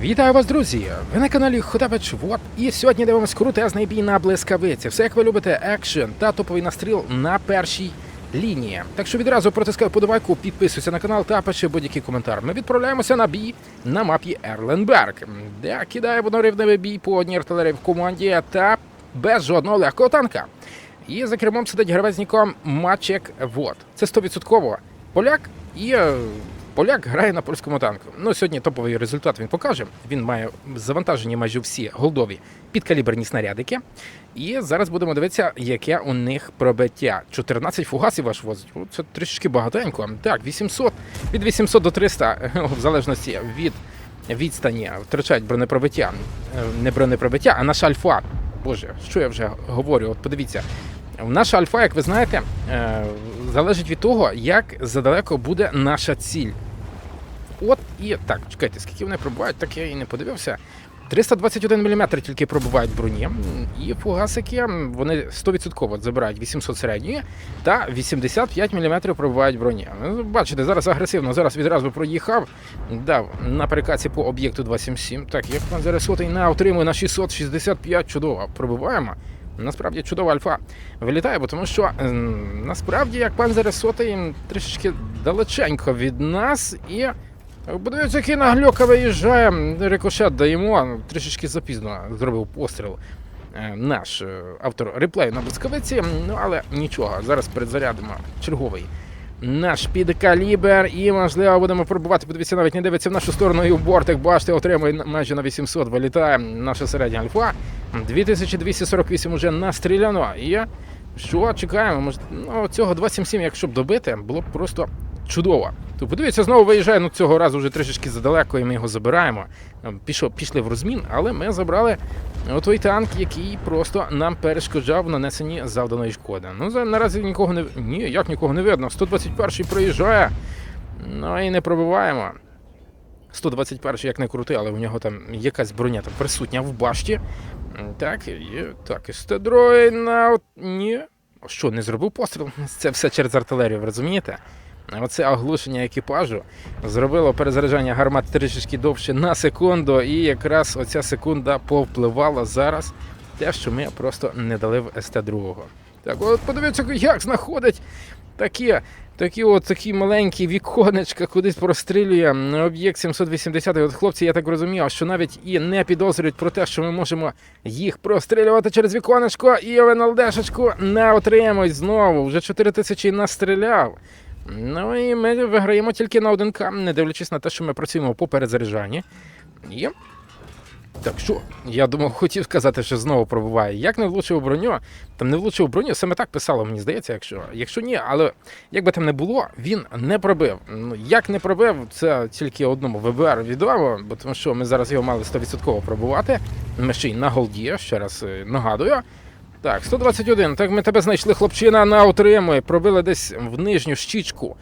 Вітаю вас, друзі! Ви на каналі Хотабич Вот. І сьогодні дивимось крутезний бій на блискавиці. Все як ви любите, екшен та топовий настріл на першій лінії. Так що відразу протискаю подобайку, підписуйся на канал та пиши будь-який коментар. Ми відправляємося на бій на мапі Ерленберг, де кидає однорівневий бій по одній артилерії в команді та без жодного легкого танка. І за кермом сидить гравець ніком Мачек Вот. Це 100% поляк і. Поляк грає на польському танку. Ну сьогодні топовий результат він покаже. Він має завантажені майже всі голдові підкаліберні снарядики. І зараз будемо дивитися, яке у них пробиття. 14 фугасів аж возить. Це трішки багатенько. Так, 800, від 800 до 300, в залежності від відстані, втрачають бронепробиття. Е, Не бронепробиття, а наша альфа. Боже, що я вже говорю? От подивіться. Наша альфа, як ви знаєте, е, залежить від того, як задалеко буде наша ціль. От і так, чекайте, скільки вони пробувають, так я і не подивився. 321 мм тільки пробувають броні, і фугасики вони 100% забирають 800 середньої та 85 мм пробувають броні. Ну, Бачите, зараз агресивно, зараз відразу проїхав, дав на перекаці по об'єкту 277. Так, як пан зараз сотий на отримує на 665, чудово. Пробуваємо. Насправді чудова альфа вилітає, бо тому що ем, насправді, як пан зараз сотий, трішечки далеченько від нас і. Подивіться, який нагльока виїжджає. Рикошет даємо. Трішечки запізно зробив постріл е, наш е, автор реплею на блискавиці. Ну але нічого, зараз перезарядимо черговий. Наш підкалібер, і можливо будемо пробувати. Подивіться, навіть не дивиться в нашу сторону і в бортик. Бачите, отримує майже на 800. Вилітає наша середня альфа. 2248 уже настріляно. І що чекаємо? Ну, цього 277, якщо б добити, було б просто чудово. То подивіться, знову виїжджає, ну цього разу вже трішечки задалеко, і ми його забираємо. Пішов, пішли в розмін, але ми забрали той танк, який просто нам перешкоджав в нанесенні завданої шкоди. Ну, наразі нікого не ні, як нікого не видно. 121-й проїжджає. Ну і не пробиваємо. 121 як не крути, але у нього там якась броня там присутня в башті. Так, і так, і на. Ні. Що, не зробив постріл? Це все через артилерію, ви розумієте? Оце оглушення екіпажу зробило перезаряджання гармат трішечки довше на секунду, і якраз оця секунда повпливала зараз те, що ми просто не дали в СТ-2. Так, от подивіться, як знаходить такі, такі от такі маленькі віконечка, кудись прострілює об'єкт 780. От хлопці, я так розумію, що навіть і не підозрюють про те, що ми можемо їх прострілювати через віконечко, і в НЛДшечку не отримують знову. Вже 4 тисячі настріляв. Ну і ми виграємо тільки на 1К, не дивлячись на те, що ми працюємо по перезаряджанні. І так що, я думав, хотів сказати, що знову пробуває. Як не влучив броню, там не влучив броню, саме так писало, мені здається, якщо. Якщо ні, але як би там не було, він не пробив. Ну, як не пробив, це тільки одному ВБР відомо, бо тому що ми зараз його мали 100% пробувати. Ми ще й на голді, ще раз е, нагадую. Так, 121. Так ми тебе знайшли, хлопчина, на отримує. Пробили десь в нижню щічку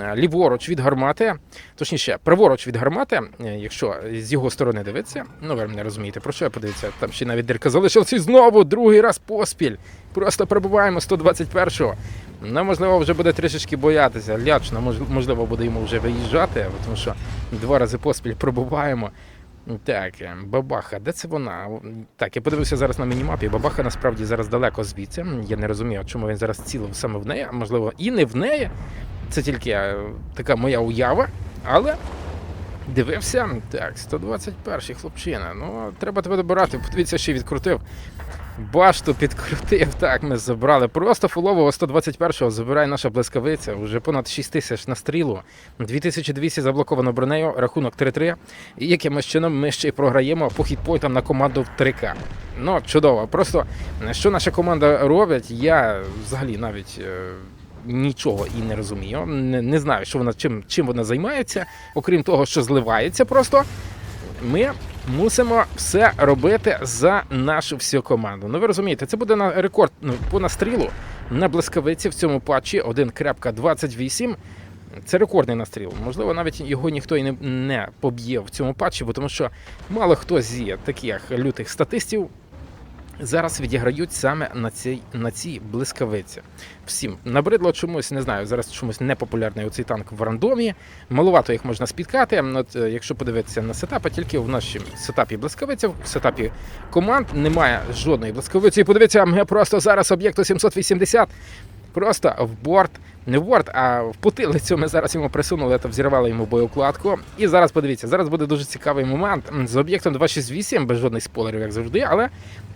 е, ліворуч від гармати, точніше, праворуч від гармати, е, якщо з його сторони дивитися. Ну, ви мене розумієте, про що я подивиться? Там ще навіть дирка залишилася і знову другий раз поспіль. Просто пробуваємо 121-го. Ну, можливо, вже буде трішечки боятися. Лячно, можливо, буде йому вже виїжджати, тому що два рази поспіль пробуваємо. Так, е, бабаха, де це вона? Так, я подивився зараз на мінімапі. Бабаха насправді зараз далеко звідси. Я не розумію, чому він зараз цілив саме в неї, а можливо, і не в неї. Це тільки е, така моя уява, але дивився. Так, 121-й хлопчина. Ну, треба тебе добирати. Подивіться, ще й відкрутив. Башту підкрутив. Так, ми забрали. Просто фулового 121-го забирає наша блискавиця. Уже понад 6 тисяч на стрілу. 2200 заблоковано бронею, рахунок 3-3. І якимось чином ми ще й програємо по хітпойтам на команду в 3К. Ну, чудово. Просто що наша команда робить, я взагалі навіть. е, Нічого і не розумію. Не, не знаю, що вона чим, чим вона займається, окрім того, що зливається просто. Ми мусимо все робити за нашу всю команду. Ну ви розумієте, це буде на рекорд ну, по настрілу на блискавиці в цьому патчі 1.28. Це рекордний настріл. Можливо, навіть його ніхто і не, не поб'є в цьому патчі, бо тому що мало хто зі таких лютих статистів зараз відіграють саме на цій на цій блискавиці. Всім набридло чомусь, не знаю. Зараз чомусь непопулярний оцей танк в рандомі. Малувато їх можна спіткати. От, е, якщо подивитися на сетапи, тільки в нашому сетапі блискавиця, в сетапі команд немає жодної блискавиці. І ми просто зараз об'єкту 780 просто в борт, не в борт, а в потилицю ми зараз йому присунули та взірвали йому боєукладку. І зараз подивіться, зараз буде дуже цікавий момент з об'єктом 268, без жодних спойлерів, як завжди, але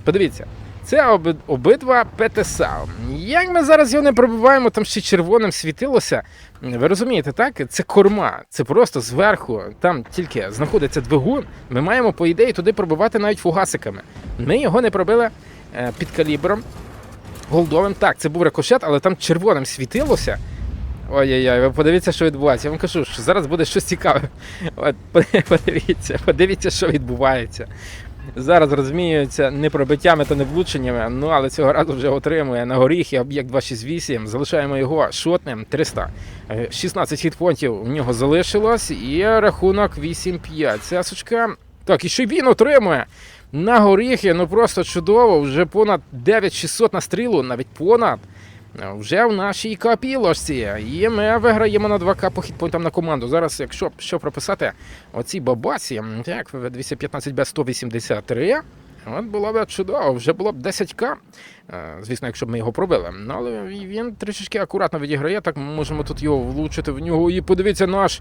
подивіться. Це оби, обидва ПТСА. Як ми зараз його не пробиваємо, там ще червоним світилося. Ви розумієте, так? Це корма, це просто зверху, там тільки знаходиться двигун. Ми маємо, по ідеї, туди пробивати навіть фугасиками. Ми його не пробили е, під калібром. Голдовим. Так, це був рикошет, але там червоним світилося. Ой-ой-ой, ви подивіться, що відбувається. Я вам кажу, що зараз буде щось цікаве. От, подивіться, подивіться, що відбувається. Зараз розміюється не пробиттями та не влученнями, ну але цього разу вже отримує на горіхи об'єкт 268. Залишаємо його шотним 300. Е, 16 хітпонтів у нього залишилось, і рахунок 8-5. Цясочка. Так, і ще й він отримує. На горіхи, ну просто чудово, вже понад 9600 на стрілу, навіть понад. Вже в нашій копілошці. І ми виграємо на 2К по хітпойнтам на команду. Зараз, якщо що прописати оці бабасі, так, 215 б 183. От було б чудово, вже було б 10к. Е, Звісно, якщо б ми його пробили. Але він трішечки акуратно відіграє, так ми можемо тут його влучити в нього. І подивіться, наш,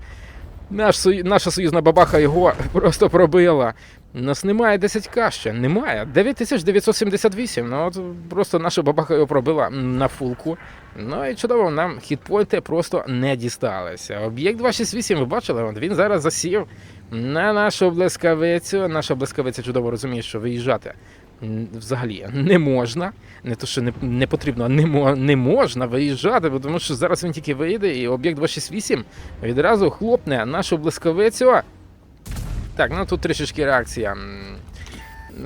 наш, наша союзна бабаха його просто пробила. Нас немає 10к ще, немає. 9978. Ну от просто наша бабаха його пробила на фулку. Ну і чудово, нам хітпойнти просто не дісталися. Об'єкт 268, ви бачили, він зараз засів на нашу блискавицю. Наша блискавиця чудово розуміє, що виїжджати взагалі не можна. Не то, що не, не потрібно, а не, не можна виїжджати, бо тому що зараз він тільки вийде, і об'єкт 268 відразу хлопне нашу блискавицю. Так, ну тут трішечки реакція.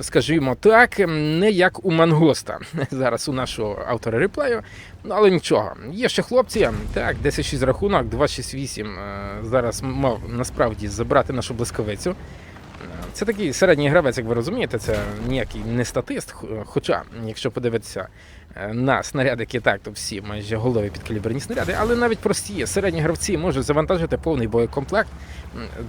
Скажімо так, не як у Мангоста зараз у нашого автора реплею. Ну але нічого. Є ще хлопці. Так, 10-6 рахунок, 2-6-8 е, зараз мав насправді забрати нашу блискавицю. Це такий середній гравець, як ви розумієте, це ніякий не статист. Хоча, якщо подивитися е, на снарядики, так, то всі майже голові підкаліберні снаряди, але навіть прості середні гравці можуть завантажити повний боєкомплект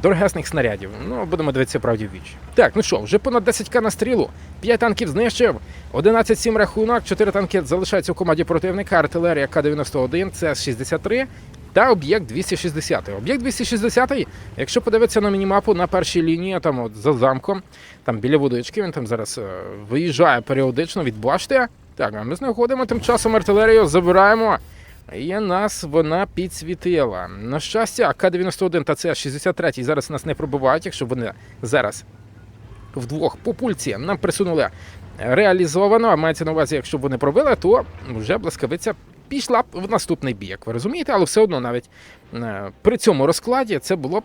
дорогесних снарядів. Ну, будемо дивитися правді в віч. Так, ну що, вже понад 10к на стрілу, 5 танків знищив, 11-7 рахунок, 4 танки залишаються у команді противника, артилерія К-91, ЦС-63 та об'єкт 260. Об'єкт 260, якщо подивитися на мінімапу на першій лінії, там от за замком, там біля водички, він там зараз е, виїжджає періодично від башти. Так, а ми знаходимо тим часом артилерію, забираємо. І нас вона підсвітила. На щастя, К-91 та С-63 зараз нас не пробивають, якщо вони зараз вдвох по пульці нам присунули реалізовано. А мається на увазі, якщо б вони пробили, то вже блискавиця пішла б в наступний бій, як ви розумієте, але все одно навіть е, при цьому розкладі це було б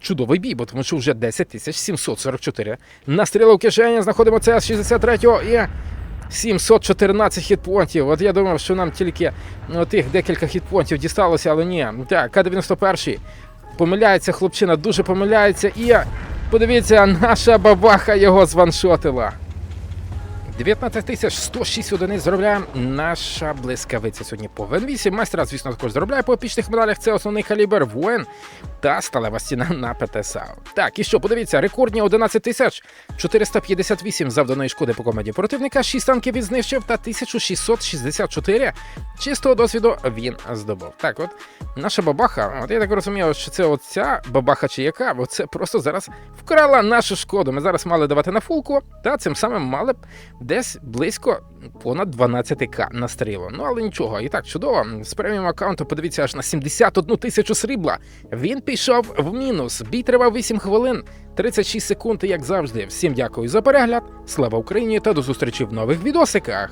чудовий бій, бо тому що вже 10 тисяч 744 настріли в кишені, знаходимо це 63 і 714 хітпонтів. От я думав, що нам тільки ну, тих декілька хітпонтів дісталося, але ні. Так, К-91 помиляється хлопчина, дуже помиляється. І подивіться, наша бабаха його званшотила. 19 тисяч 106 одиниць заробляє наша блискавиця сьогодні по ВН8. Майстра, звісно, також заробляє по епічних медалях. Це основний калібр воїн та сталева стіна на ПТСА. Так, і що, подивіться, рекордні 11 тисяч 458 завданої шкоди по команді противника, 6 танків він знищив та 1664 чистого досвіду він здобув. Так, от наша бабаха, от я так розумію, що це оця бабаха чи яка, оце просто зараз вкрала нашу шкоду. Ми зараз мали давати на фулку, та цим самим мали б десь близько понад 12к настріло. Ну але нічого, і так чудово. З преміум аккаунту подивіться аж на 71 тисячу срібла. Він пішов в мінус. Бій тривав 8 хвилин, 36 секунд, як завжди. Всім дякую за перегляд. Слава Україні та до зустрічі в нових відосиках.